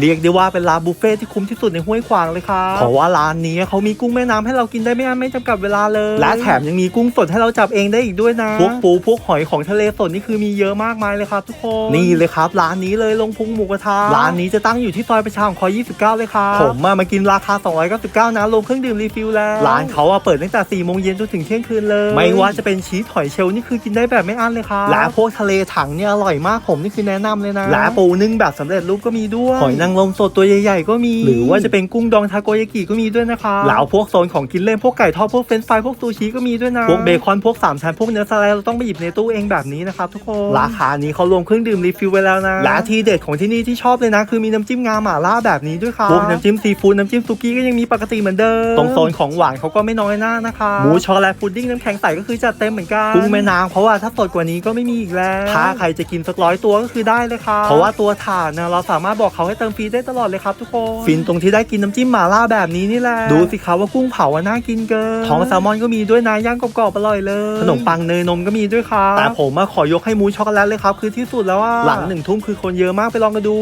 เรียกได้ว่าเป็นร้านบุฟเฟ่ที่คุ้มที่สุดในห้วยขวางเลยครับเพราะว่าร้านนี้เขามีกุ้งแม่น้ำให้เรากินได้ไม่อั้นไม่จำกัดเวลาเลย และแถมยังมีกุ้งสดให้เราจับเองได้อีกด้วยนะ พวกปูพวกหอยของทะเลสดนี่คือมีเยอะมากมายเลยครับทุกคน นี่เลยครับร้านนี้เลยลงพุงหมูกระทะ ร้านนี้จะตั้งอยู่ที่ซอยประชาของคอย29 เลยครับ ผมมามากินราคา 299 นะรวมเครื่องดื่มรีฟิลแล้ว ร้านเขาอะเปิดตั้งแต่4โมงเย็นจนถึงเที่ยงคืนเลย ไม่ว่าจะเป็นชีสหอยเชลล์นี่คือกินได้แบบไม่อั้นเลยครับและพวกทะเลถังเนี่ยอร่อยมากผมนี่คือแนะนำเลยนะและปูนึ่งแบบสำเร็จรูปก็มีด้วยหอยนางรมสดตัวใหญ่ๆก็มี หรือว่าจะเป็นกุ้งดองทาโกยากิก็มีด้วยนะครับแล้วพวกโซนของกินเล่นพวกไก่ทอดพวกเฟรนช์ฟรายพวกซูชิก็มีด้วยนะพวกเบคอนพวกสามชั้นพวกเนื้อสไลด์เราต้องไปหยิบในตู้เองแบบนี้นะครับทุกคนราคานี้เขารวมเครื่องดื่มรีฟิลไว้แล้วนะและทีเด็ดของที่นี่ที่ชอบเลยนะ คือมีน้ำจิ้มงาหม่าล่าแบบนี้ด้วยครับพวกน้ำจิ้มซีฟู้ดน้ำจิ้มซุกี้ก็ยังมีปกติเหมือนเดิมตรงโซนของหวานเขาก็ไม่น้อยหน้านะคะหมูช็อกโกแลตพุดดิ้งน้ำแข็งใสก็คือจัดเต็มเหมือนกันกุ้งแม่น้ำเพราะว่าถ้าสดกว่านี้ก็ไม่มีอีกแล้วถ้าใครจะกินสักร้อยตัวก็คือได้เลยครับเพราะว่าตัวถาดนะเราสามารถบอกเขาให้เติมฟรีได้ตลอดเลยครับทุกคน ฟินตรงที่ได้กินน้ำจิ้มหม่าล่าแบบนี้นี่แหละ ดูสิครับว่ากุ้งเผาอะน่ากินเกินท้องแซลมอนก็มีด้วยนะย่างกรอบๆอร่อยเลย ขนมปังเนยนมก็มีด้วยครับแต่ผมมาขอยกให้หมูช็อกโกแลตเลยครับคือที่สุดแล้วอะหลังหนึ่งทุ่มคือคนเยอะมากไปลองกันดู